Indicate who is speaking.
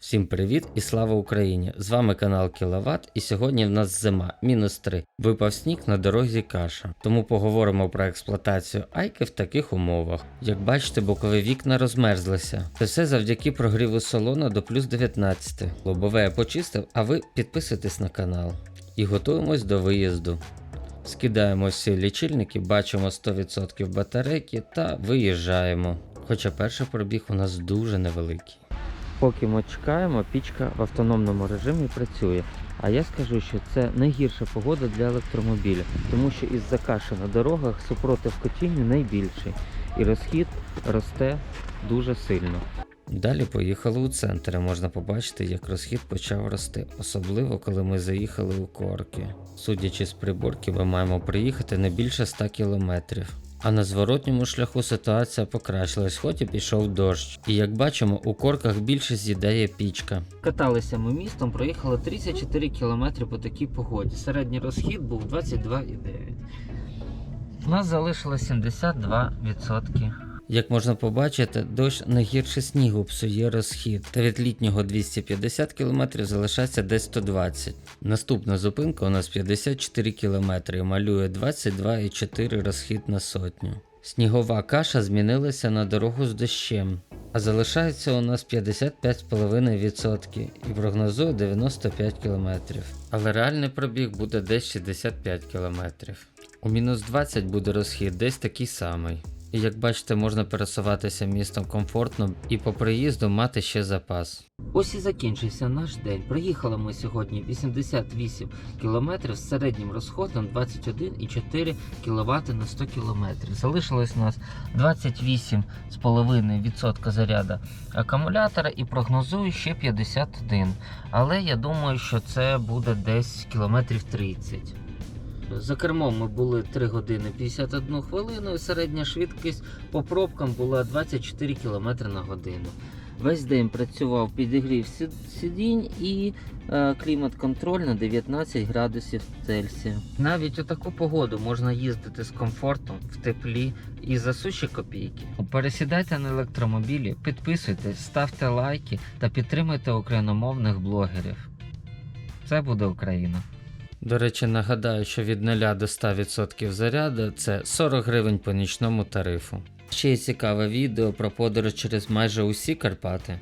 Speaker 1: Всім привіт і слава Україні! З вами канал Кіловат, і сьогодні в нас зима, мінус 3. Випав сніг на дорозі каша. Тому поговоримо про експлуатацію айки в таких умовах. Як бачите, бокові вікна розмерзлися. Це все завдяки прогріву салона до плюс 19. Лобове я почистив, а ви підписуйтесь на канал. І готуємось до виїзду. Скидаємо всі лічильники, бачимо 100% батарейки та виїжджаємо. Хоча перший пробіг у нас дуже невеликий. Поки ми чекаємо, пічка в автономному режимі працює. А я скажу, що це найгірша погода для електромобіля, тому що із-за каші на дорогах супротив котінню найбільший, і розхід росте дуже сильно. Далі поїхали у центр. Можна побачити, як розхід почав рости, особливо коли ми заїхали у корки. Судячи з приборки, ми маємо приїхати не більше 100 кілометрів. А на зворотньому шляху ситуація покращилась, хоч і пішов дощ. І як бачимо, у корках більше з'їдає пічка. Каталися ми містом, проїхали 34 кілометри по такій погоді. Середній розхід був 22,9. У нас залишилось 72%. Як можна побачити, дощ не гірше снігу псує розхід, та від літнього 250 км залишається десь 120. Наступна зупинка у нас 54 км і малює 22,4 розхід на сотню. Снігова каша змінилася на дорогу з дощем, а залишається у нас 55,5% і прогнозує 95 км. Але реальний пробіг буде десь 65 км. У мінус 20 буде розхід десь такий самий. І як бачите, можна пересуватися містом комфортно і по приїзду мати ще запас. Ось і закінчився наш день. Приїхали ми сьогодні 88 км з середнім розходом 21,4 кВт на 100 км. Залишилось у нас 28,5% заряду акумулятора і прогнозую ще 51. Але я думаю, що це буде десь кілометрів 30. За кермом ми були 3 години 51 хвилину, і середня швидкість по пробкам була 24 км на годину. Весь день працював підігрів сидінь і е, клімат-контроль на 19 градусів Цельсія. Навіть у таку погоду можна їздити з комфортом в теплі і за суші копійки. Пересідайте на електромобілі, підписуйтесь, ставте лайки та підтримуйте україномовних блогерів. Це буде Україна. До речі, нагадаю, що від 0 до 100% заряду це 40 гривень по нічному тарифу. Ще є цікаве відео про подорож через майже усі Карпати.